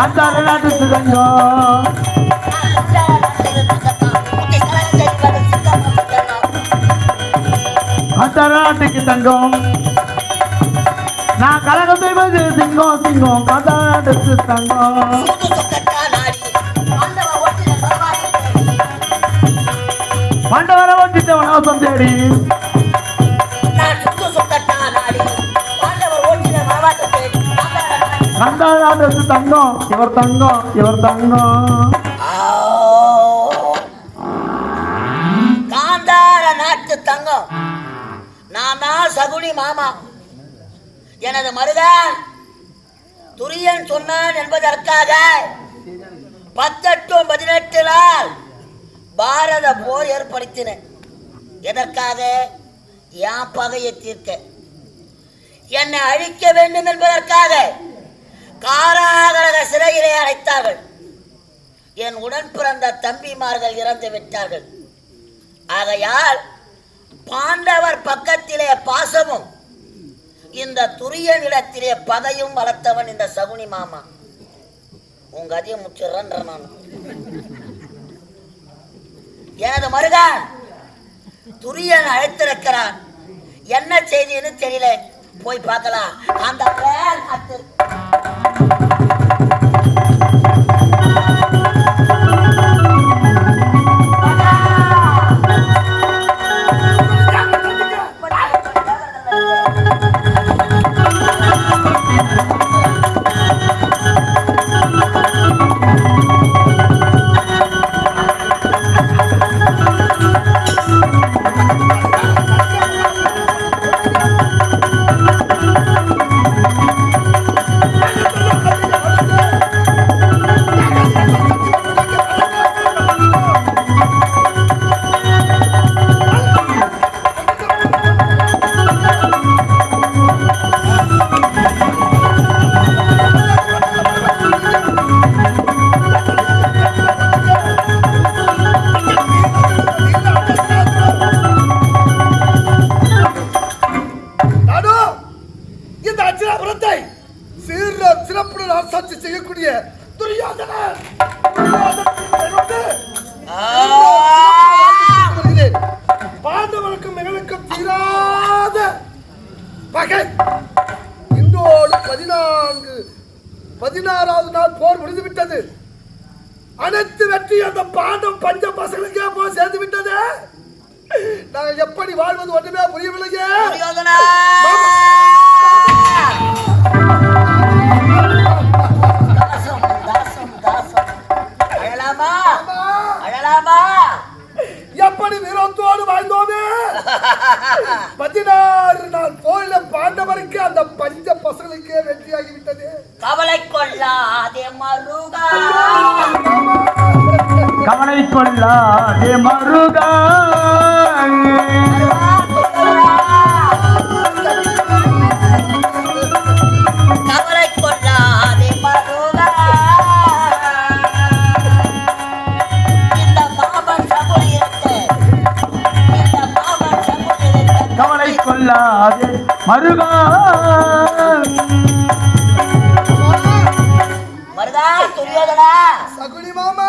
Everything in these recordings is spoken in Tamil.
காந்தார நாட்டு தங்கம். காந்தார நாட்டுக்கு தங்கம் நான் கலகம் செய்வது சிங்கம் சிங்கம் காந்தார நாட்டுக்கு தங்கம். மண்டவரை ஓட்டிட்ட அவசம் தேடி. காந்தார தங்கம். இவர் தங்கம் இவர் தங்கம். காந்தார நாட்டு தங்கம். நான் தான் சகுனி மாமா. எனது மருதான் துரியன் சொன்னான் என்பதற்காக பத்தெட்டு பதினெட்டு நாள் பாரத போர் ஏற்படுத்தினேன் எதற்காக? என் பகையை தீர்க்க. என்னை அழிக்க வேண்டும் என்பதற்காக. காராகரக சிறையிலே அடைத்தார்கள். என் உடன் பிறந்த தம்பிமார்கள் இறந்து விட்டார்கள். ஆகையால் பாண்டவர் பக்கத்திலே பாசமும் இந்த துரியனிடத்திலே பகையும் வளர்த்தவன் இந்த சகுனி மாமா. உங்க அதிகம் முச்சிடுறன்ற நான் எனது மருகான் துரியன் அழைத்திருக்கிறான். என்ன செய்தின்னு தெரியல. போய் பார்க்கலாம். அந்த அச்சிராபுரத்தை சீர சிறப்புடன் ஆசாட்சி செய்யக்கூடிய துரியோதனன் வருகிறேன். பாண்டவனுக்கும் எங்களுக்கும் தீராத பகை. இன்றோடு பதினான்கு பதினாறாவது நாள் போர் முடிந்து விட்டது அனைத்து வெற்றி அந்த பாண்டம் பஞ்ச பசங்களுக்கே போய் சேர்ந்து விட்டது நாங்கள் எப்படி வாழ்வது ஒன்றுமே புரியவில்லையே. எப்படி வீரத்தோடு வாழ்ந்தோமே? பதினாறு நாள் போயில பாண்டவருக்கு அந்த பஞ்ச பசங்களுக்கே வெற்றியாகி விட்டது கவலை கொள்ளாதே மருகா. கவலை கொள்ளாதே மருகா. மருகா. மருகா துரியோதனா. சகுனி மாமா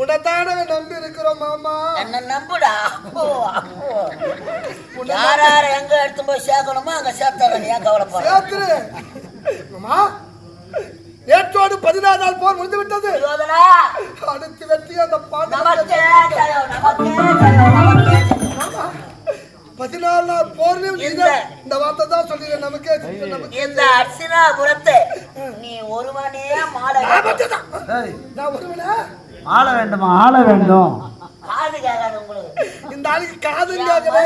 உனத்தான நம்பி இருக்கிறோம் மாமா. என்ன நம்புடா. அப்போ அப்போ. யார் யார் எங்க எடுத்து போய் சேர்க்கணுமோ அங்க சேர்த்துறேன். ஏன் கவலைப்படுற சேர்த்துரு. மாமா நேற்றோடு பதினாறு நாள் போர் முடிந்து விட்டது அடுத்து வெற்றி அந்த ஜெயம், பதினாலு நாள் போர்லயும் நீ இந்த- வார்த்தை தான் சொல்றீங்க. நமக்கே இந்த அர்ச்சனாபுரத்தை? நீ ஒருவனே மாலை நான் ஒருவனா? ஆள வேண்டுமா? ஆள வேண்டும். காது கேட்காது உங்களுக்கு. இந்த ஆளுக்கு காது கேட்கல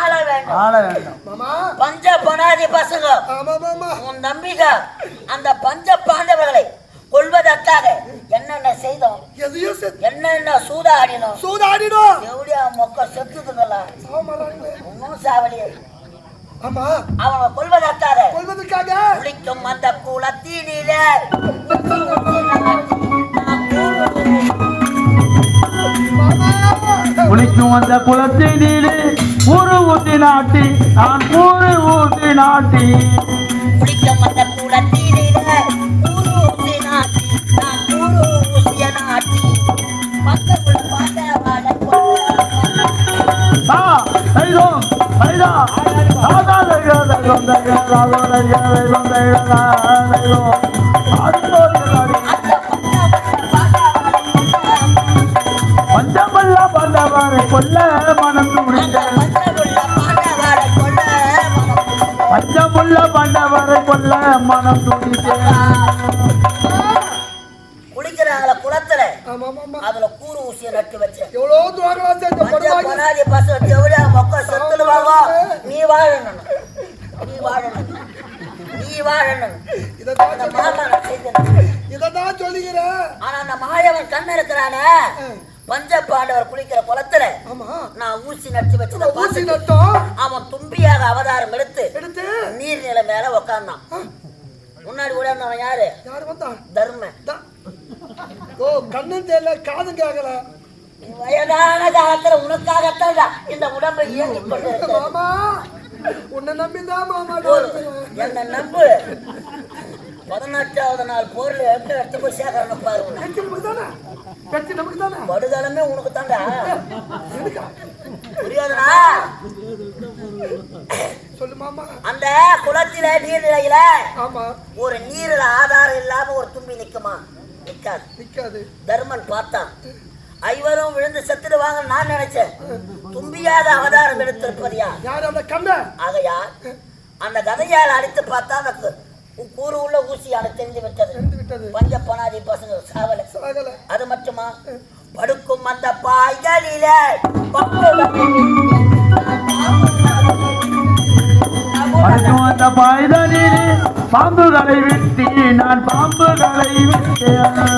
ஆள வேண்டும். ஆள வேண்டும். மாமா. பஞ்ச பனாதி பசங்க. ஆமா மாமா. உன் நம்பிக்கை அந்த பஞ்ச பாண்டவர்களை கொள்வதற்காக என்னென்ன செய்தோம்? எதையும் என்னென்ன சூதாடினோம்? சூதாடிடும் எப்படியா மொக்க செத்துதுங்களா. இன்னும் சாவலியே ஆமா. அவனை கொள்வதற்காக கொள்வதற்காக குளிக்கும் அந்த குளத்தினிலே. குளிக்கும் அந்த குளத்தினிலே ஊரு ஊட்டி நாட்டி நான் ஊரு ஊட்டி நாட்டி. குளிக்கும் அந்த குளத்தினிலே பஞ்சமல்ல பண்டவரை கொல்ல மனம் பஞ்சமுள்ள பண்டவரை கொல்ல மனம் குளிக்கிறாங்கள குளத்துல அதுல கூறு ஊசிய நட்டு வச்சேன். எவ்வளோ துவாங்களா செஞ்ச மஞ்சள் படுவாங்க பொறாதி பசு செவிலியா மொக்க செத்துல வாங்கோ நீ வாழணும் நீ வாழணும் நீ வாழணும். இதைத்தான் அந்த சொல்லி- மாமா நான் செஞ்சேன். இதைத்தான் சொல்லிக்கிறேன் ஆனா அந்த மாயவன் கண்ண இருக்கிறானே பஞ்ச பாண்டவர் குளிக்கிற குளத்துல நான் ஊசி நட்டு ஊசி நட்டோம் அவன் தும்பியாக அவதாரம் எடுத்து எடுத்து? நீர்நிலை மேல உக்காந்தான். முன்னாடி கூட இருந்தவன் யாரு? யாரு வந்தா? தர்மன் தா. ஓ கண்ணும் தெரியல காதும் கேட்கல வயதான காலத்துல உனக்காகத்தான் இந்த உடம்பை இயங்கிக் கொண்டு உன்னை மாமா போதும். நான் என்னை நம்பு. பதினெட்டாவது நாள் போர்ல எப்படி எடுத்து போய் சேர்க்கறன்னு பாரு உன்னை. கட்சி நமக்கு தானே? கட்சி நமக்கு தானே படுதலமே உனக்கு தாண்டா மாமா. அந்த குளத்தில நீர்நிலையில ஆமா. ஒரு நீர்ல ஆதாரம் இல்லாம ஒரு தும்பி நிக்குமா? நிக்காது. நிக்காது. தர்மன் பார்த்தான். ஐவரும் விழுந்து செத்துடுவாங்க நான் நினைச்சேன். தும்பியாத அவதாரம் எடுத்திருப்பது யார் அந்த கண்ணை ஆகையா அந்த கதையால் அடித்து பார்த்தா அந்த கூறு உள்ள ஊசியால தெரிந்து விட்டது. பஞ்ச பனாதி பசங்க சாவல அது மட்டுமா? படுக்கும் அந்த பாய்களில அழைக்கும் அந்த பாய்தலிலே பாம்புகளை விட்டி நான் பாம்புகளை விட்டேன்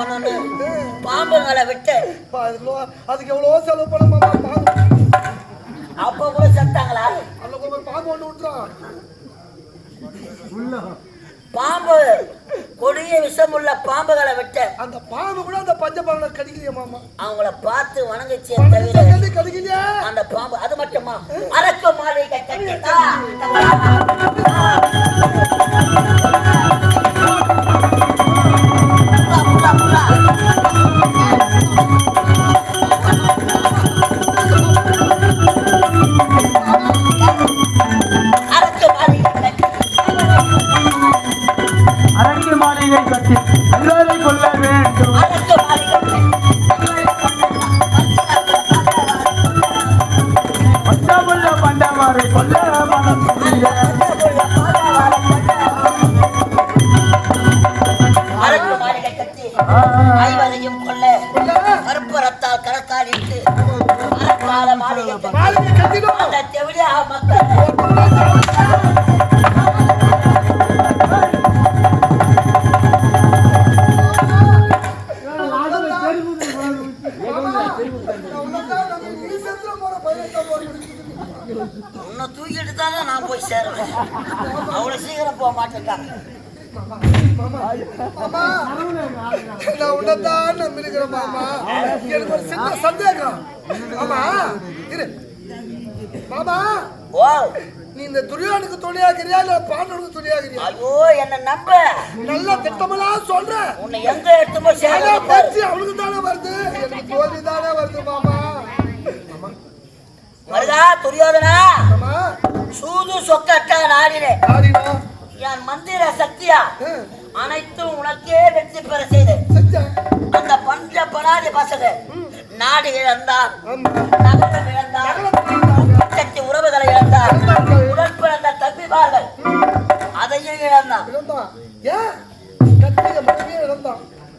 மக்க சாவணும்னு பாம்புங்களை விட்டு அதுக்கு எவ்வளோ- செலவு பண்ண அப்ப கூட செத்தாங்களா பாம்பு ஒன்று விட்டுறான் பாம்பு கொடிய விஷமுள்ள பாம்புகளை விட்டு அந்த பாம்பு கூட அந்த பஞ்ச பாம்பை கடிக்கலையே மாமா அவங்கள பார்த்து வணங்குச்சே கடிக்கலையே அந்த பாம்பு அது மட்டுமா அரக்கு மாளிகை கட்டித்தா அரக்கு அவ்வளவு சீக்கிரம் போக மாமா நான் உன்னதான் நம்பிருக்கிறேன் மாமா. எனக்கு ஒரு சின்ன சந்தேகம். ஆமா இரு. மாமா ஓ நீ இந்த துரியானுக்கு துணியாகிறியா இல்ல பாண்டனுக்கு துணியாகிறியா? ஐயோ என்ன நம்ப. நல்ல திட்டமெல்லாம் சொல்ற. உன்னை எங்க எடுத்து போய் ஆனா சேருவேன் பாரு. பேச்சு அவனுக்கு தானே வருது. எனக்கு தோல்வி தானே வருது மாமா. வருதா துரியோதனா? சூது நாடினே? ஆடினா என் மந்திர சக்தியா? அனைத்தும் உனக்கே வெற்றி பெற செய்து. அந்த பஞ்ச படாதி பசங்க நாடு இழந்தான். ஆமா. நகரம் இழந்தான். சக்தி உறவுகளை இழந்தான். உடன் பிறந்த தம்பிமார்கள் அதையும் இழந்தான்.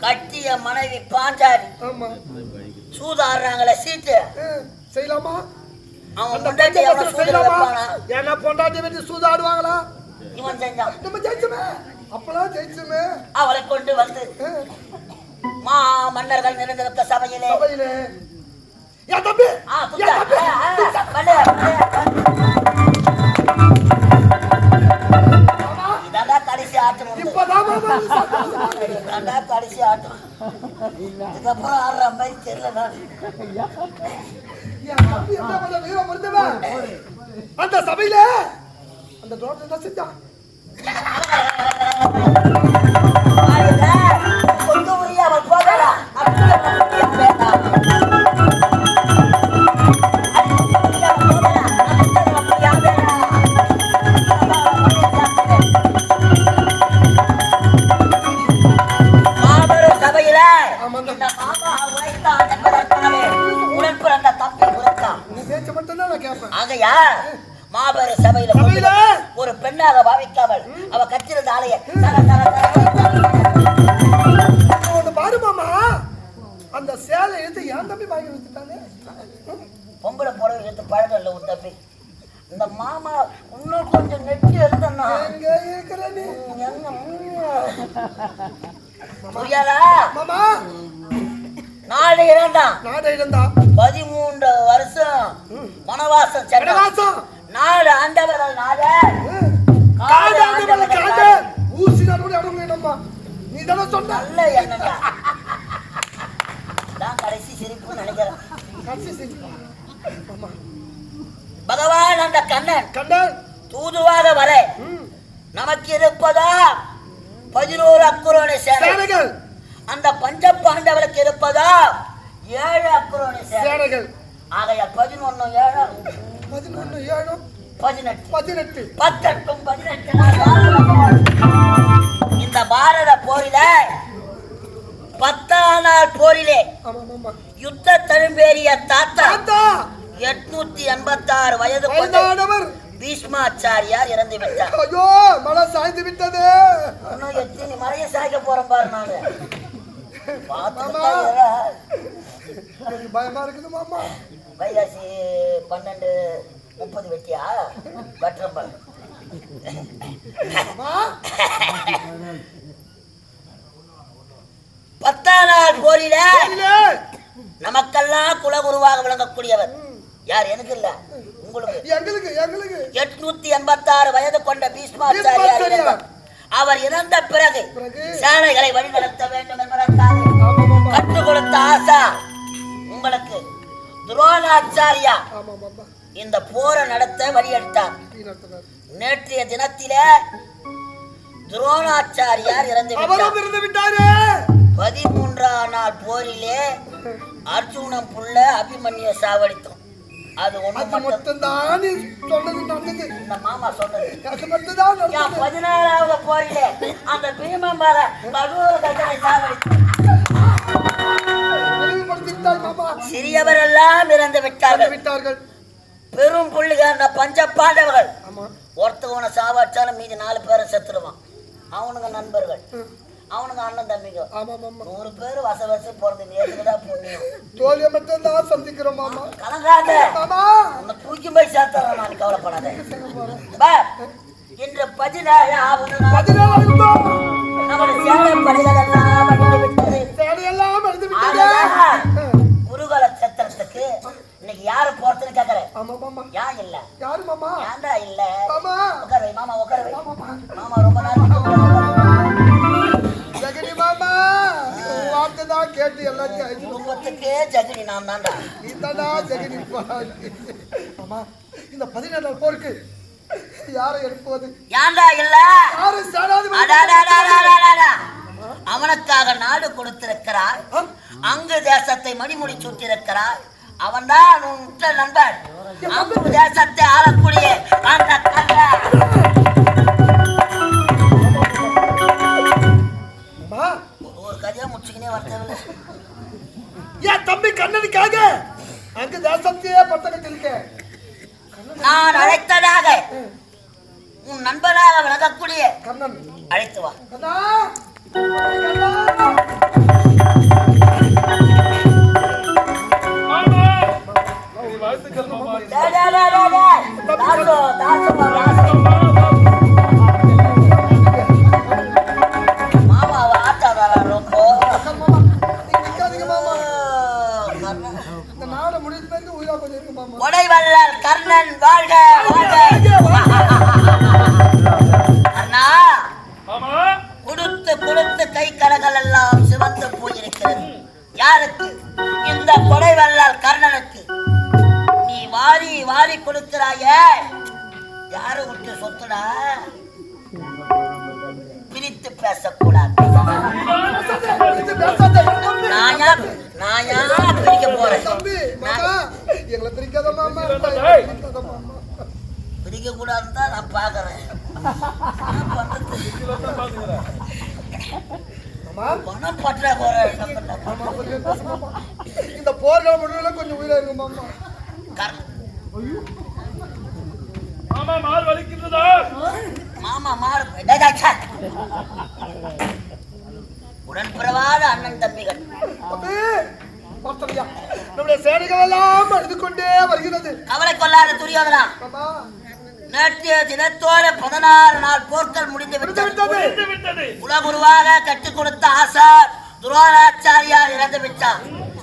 கட்டிய மனைவி பாஞ்சாரி சூதாடுறாங்களே சீட்டு. செய்யலாமா? ஏன்னா பொண்டாட்டி வச்சு சூதாடுவாங்களா? இவன் செஞ்சான். நம்ம ஜெயிச்சுமே. அப்பெல்லாம் ஜெயிச்சுமே. அவளை கொண்டு வந்து ம், மன்னர்கள் நிறைந்திருக்க சபையிலே. சபையிலே. ஏன் தம்பி. ஆ, பண்ணு, பண்ணு. ஆட்டம் இப்பதான் கடைசி ஆட்டம். இதுக்கப்புறம் ஆடுற மாதிரி தெரியல நான். அந்த சபையில அந்த தோட்டம் செஞ்சான். பேச்ச மட்டும் தான் நான் கேட்பேன். ஆகையா மாபெரும் சபையில? ஒரு பெண்ணாக பாவிக்காமல் அவ கட்டிருந்த ஆலைய ஒண்ணு பாரு மாமா. அந்த சேலை எடுத்து என் தம்பி வாங்கி வச்சுட்டானே. பொம்பளை புடவை எடுத்து பழகல உன் தம்பி. இந்த மாமா இன்னும் கொஞ்சம் நெட்டி இருக்கிற நீ? புரியாதா? மாமா. நாடு இரண்டாம் நாடை இருந்தா பதிமூன்று வருஷம் வனவாசம் சென்ற வனவாசம். நாடு ஆண்டவர்கள் நாடு. காடு ஆண்டவன காடு. ஊசி நடுவுல அடங்க நம்ம நீ தானே சொன்ன? நல்ல எண்ணங்க தான் கடைசி சிரிப்புன்னு நினைக்கிறேன். கடைசி மாமா பகவான் அந்த கண்ணன் கண்டன் தூதுவாக வர. நமக்கு இருப்பதா? பதினோரு அக்குரோணி சேனை சேனைகள். அந்த பஞ்ச பாண்டவருக்கு இருப்பதா? ஏழு அக்குரோணி சேனை. சேனைகள். ஆகைய பதினொன்னு ஏழு பதினொன்று ஏழு பதினெட்டு. பதினெட்டு. பத்தெட்டும் பதினெட்டு இந்த பாரத போரில பத்தாம் நாள் போரிலே யுத்த தழும்பேறிய தாத்தா எட்நூத்தி எண்பத்தாறு வயது கொண்ட வயதானவர். பீஷ்மாச்சாரியார் இறந்து விட்டார். ஐயோ மழை சாய்ந்து விட்டது. இன்னும் எத்தனை மறைய சாய்க்க போறேன் பாரு நானு. எனக்கு பயமா இருக்குது மாமா. வைகாசி பன்னெண்டு முப்பது வெட்டியா? வெட்டுறேன் பாரு மாமா. பத்தாம் நாள் போரில. நமக்கெல்லாம் குலகுருவாக விளங்கக்கூடியவர். யார்? எனக்கு இல்ல. உங்களுக்கு. எங்களுக்கு எங்களுக்கு. எட்நூத்தி எண்பத்தாறு வயது கொண்ட பீஷ்மாச்சாரியார். அவர் இறந்த பிறகு? சேனைகளை வழிநடத்த வேண்டும் மாமா கற்றுக் கொடுத்த ஆசா. உங்களுக்கு துரோணாச்சாரியா? இந்த போரை நடத்த வழியெடுத்தார். நேற்றைய தினத்திலே துரோணாச்சாரியார் இறந்து விட்டார். பதிமூன்றாம் நாள் போரிலே அர்ஜுனன் புள்ள அபிமன்ய சாவடித்தோம். அது ஒண்ணு மட்டும்தான் சொன்னது நடந்தது இந்த மாமா சொன்னது. அது மட்டும்தான் நடந்தது பதினாறாவது போரிலே அந்த பீமன் மக பகவத கட்டளை சாவடித்தோம். நினைவுபடுத்திவிட்டாய் மாமா. சிறியவர் எல்லாம் இறந்து விட்டார்கள். விட்டார்கள். பெரும் புள்ளிகள் அந்த பஞ்ச பாண்டவர்கள் ஒருத்தவனை சாவடிச்சாலும் மீதி நாலு பேரை செத்துடுவான் அவனுங்க நண்பர்கள். அவனுங்க அண்ணன் தம்பிங்க நூறு பேர் வச வச போறது நேற்றுதான் புண்ணியம். தோல்வியை மட்டும்தான் சந்திக்கிறோம் மாமா. கலங்காத. உன்னை தூக்கி போய் சேர்த்துறேன் நான் கவலைப்படாத. இன்று பதினேழாவது நாள். பதினேழு அழிந்து விட்டது சேலையெல்லாம் விட்டது குருகுல சத்திரத்துக்கு இன்னைக்கு யாரு போறதுன்னு கேக்குறேன். ஏன் இல்ல? யாரு மாமா? ஏன்டா இல்ல? மாமா. உட்கார மாமா உட்கார மாமா மாமா ரொம்ப ஜெகனி மாமா வார்த்தை தான் கேட்டு எல்லாத்தையும் குடும்பத்துக்கே ஜெகனி நான் தான்டா. நீதானா ஜெகனி மாமா இந்த பதினேழு போருக்கு யாரை ஏன்டா இல்ல? யாரு சேனாதிபதி அடாடாடாடாடாடா. அவனுக்காக நாடு கொடுத்திருக்கிறார் அங்கு தேசத்தை மணிமுடி சுட்டிருக்கிறார் அவன்தான் உன் உற்ற நண்பன். அங்கு தேசத்தை ஆளக்கூடிய அந்த ஒரு கதையா முடிச்சுக்கினே வரத்தேவையில்ல என் தம்பி கண்ணனுக்காக? அங்கு தேசத்தையே பட்டகத்தில் இருக்க நான் அழைத்ததாக. உன் நண்பனாக விளங்கக்கூடிய கண்ணன். அழைத்து வா. டேய். தாசு, தாசு. வல்லால் கர்ணனுக்கு. நீ வாரி வாரி கொடுக்கிறாயே. யாரு விட்டு சொத்துடா? பிரித்து பேசக்கூடாது. நான் யார்? நான் யார் பிரிக்க போறேன்? எங்களை பிரிக்காத மாமா. பிரிக்க கூடாதுன்னு தான் நான் பாக்குறேன் பணம் பற்றாக்குறை இந்த போர்கள் முடியல கொஞ்சம் உயிரா இருக்கு மாமா மாமா மால் வலிக்கின்றதா மாமா மாறு. சே. உடன்பிறவாத அண்ணன் தம்பிகள். நம்முடைய சேனைகள் எல்லாம் அழுது கொண்டே வருகிறது. கவலை கொள்ளாத துரியோதனா. நேற்றைய தினத்தோட பதினாறு நாள் போர்கள் முடிந்து விட்டு விட்டது விட்டது. விட்டு விட்டது. குலகுருவாக கற்றுக் கொடுத்த ஆசார் துரோணாச்சாரியார் இறந்து விட்டார்.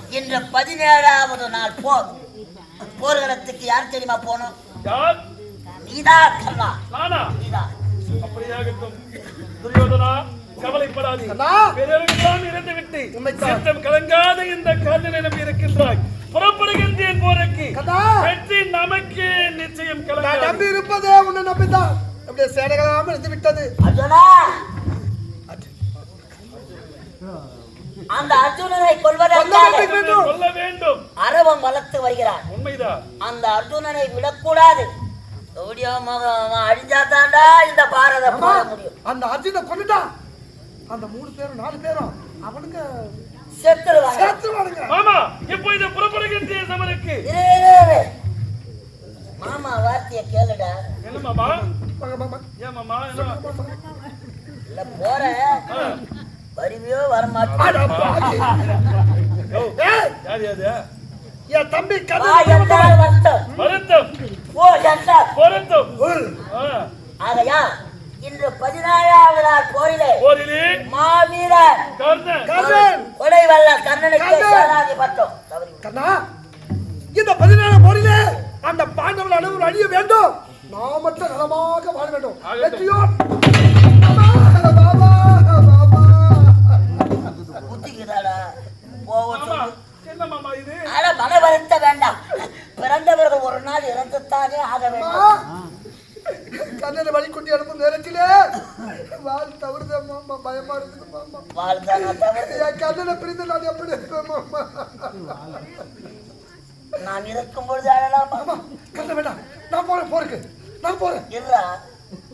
இன்று பதினேழாவது நாள் போர். போர்க்களத்துக்கு யார் தெரியுமா யார்? நீதான் நானா? நீதான். துரியோதனா கவலைப்படாதே. அண்ணா. பிறருக்கெல்லாம் இறந்து விட்டு. சித்தம் கலங்காத இந்த கர்ணனை நம்பி இருக்கின்றாய் போருக்கு கண்ணா. வெற்றி நமக்கு நிச்சயம் நான் நம்பி இருப்பதே உன்னை நம்பிதான் நம்முடைய சேனைகள் எல்லாம் அழுது விட்டது. அர்ஜுனா. அந்த அர்ஜுனனை கொல்ல வேண்டும். அரவம் வளர்த்து வருகிறார். உண்மைதான். அந்த அர்ஜுனனை விடக்கூடாது. மகன் அழிஞ்சாதாண்டா இந்த பாரத முடியும். அந்த அர்ஜுனை கொண்டுட்டான் அந்த மூணு பேரும் நாலு பேரும் அவனுக்கு செத்துருவாங்க. சேர்த்துவானுங்க மாமா இப்போ இது இரு, இரு. மாமா வார்த்தைய கேளுடா. என்ன மாமா? மாமா ஏன் மாமா? என்ன? இல்ல போறேன் ஆ. வருவியோ யாது என் தம்பி வருத்தம் வருத்தம். ஓ வருத்தம். ஆகையா இன்று பதினாறாவது நாள் போரிலே போரிலே மாவீரர் கர்ணன். கர்ணன். கொலை வல்ல கர்ணனுக்கு கர்ணன். சேனாதிபத்தம் தவறி கண்ணா இந்த பதினேழு போரிலே அந்த பாண்டவர்கள் அனைவரும் அழிய வேண்டும். நாம் மட்டும் நலமாக வாழ வேண்டும். வெற்றியோ மன வருத்த வேண்டாம். பிறந்தவர்கள் ஒரு நாள் இறந்துத்தானே ஆக வேண்டும். கண்ணனை வழி கொண்டு அனுப்பும் நேரத்திலே வாழ் தவறுத மாமா பயமா இருக்குது மாமா. வாழ்ந்தானா தவறு? என் கண்ணனை பிரிந்து நான் எப்படி இருப்பேன் மாமா? நான் இருக்கும் பொழுது அழலாமா மாமா. கண்ண வேண்டாம். நான் போறேன் போருக்கு நான் போறேன். இல்லா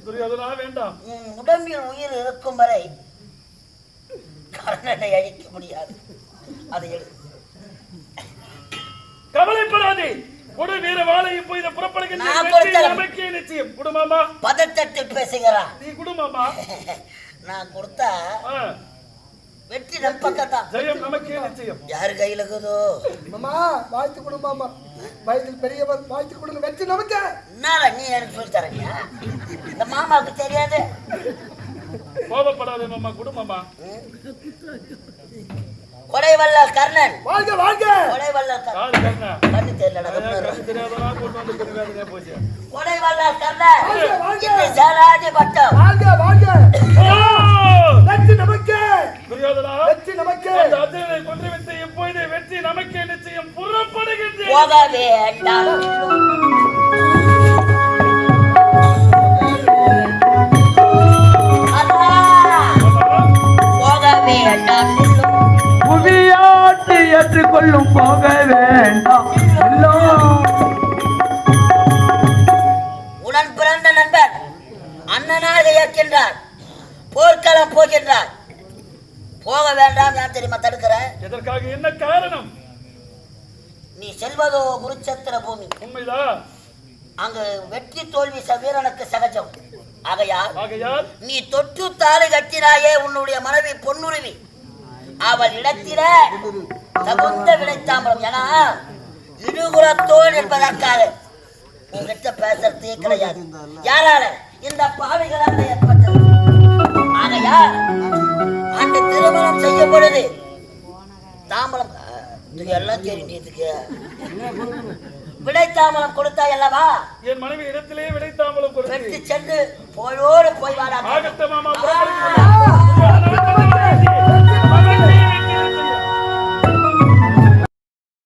துரியோதனா வேண்டாம். உடம்பில் உயிர் இருக்கும் வரை கர்ணனை அழிக்க முடியாது. அதை கவலைப்படாதே. கொடு வீர வாழை இப்போ இதை புறப்படுகின்ற. நமக்கே நிச்சயம். குடுமாமா பதட்டத்தில் பேசுகிறான் நீ குடுமாமா நான் கொடுத்தா ஆ, வெற்றி நம் பக்கத்தான் ஜெயம் நமக்கே நிச்சயம். யாரு கையில இருக்குதோ? மாமா வாழ்த்து கொடு மாமா. வயதில் பெரியவர் வாழ்த்து கொடுங்க. வெற்றி நமக்கு. என்னால நீ எனக்கு சொல்லி தரீங்க இந்த மாமாவுக்கு தெரியாது. கோபப்படாதே மாமா குடுமாமா கொடைவல்ல கர்ணன். வாழ்க வாழ்க. கொடைவல்ல கர்ணன். கண்ணு தெரியல கொடைவல்ல கர்ணன். இந்த சேனாதி பட்டம். வாழ்க வாழ்க! வெற்றி நமக்கு. துரியோதனா வெற்றி நமக்கு. அந்த அர்ஜுனனை கொன்றுவிட்டு இப்பொழுது வெற்றி நமக்கே நிச்சயம் புறப்படுகின்றேன். போக வேண்டாம். புவியாட்டு ஏற்றுக்கொள்ளும் போக வேண்டாம். உடன் பிறந்த நண்பர் அண்ணனாக இருக்கின்றார். போர்க்களம் போகின்றார். போக வேண்டாம் நான் தெரியுமா தடுக்கிறேன்? எதற்காக? என்ன காரணம்? நீ செல்வதோ குருச்சத்திர பூமி. உண்மைதான் அங்கு வெற்றி தோல்வி ச- வீரனுக்கு சகஜம். ஆகையால் ஆகையால்? நீ தொற்று தாலி கட்டினாயே உன்னுடைய மனைவி பொன்னுருவி. அவள் இடத்தில தகுந்த விளைத்தாம்பலம் ஏன்னா இடுகுலத்தோல் என்பதற்காக உங்ககிட்ட பேசுறதே கிடையாது. யாரால? இந்த பாவிகளால் ஏற்பட்டது ஆகையால் அந்த திருமணம் செய்யும் பொழுது இதுக்கு எல்லாம் தெரியும் இதுக்கு விடை தாம்பலம் கொடுத்தா அல்லவா என் மனைவி இடத்திலே விடைத்தாமலும் கொடுத்து சென்று போயோடு போய் வாடா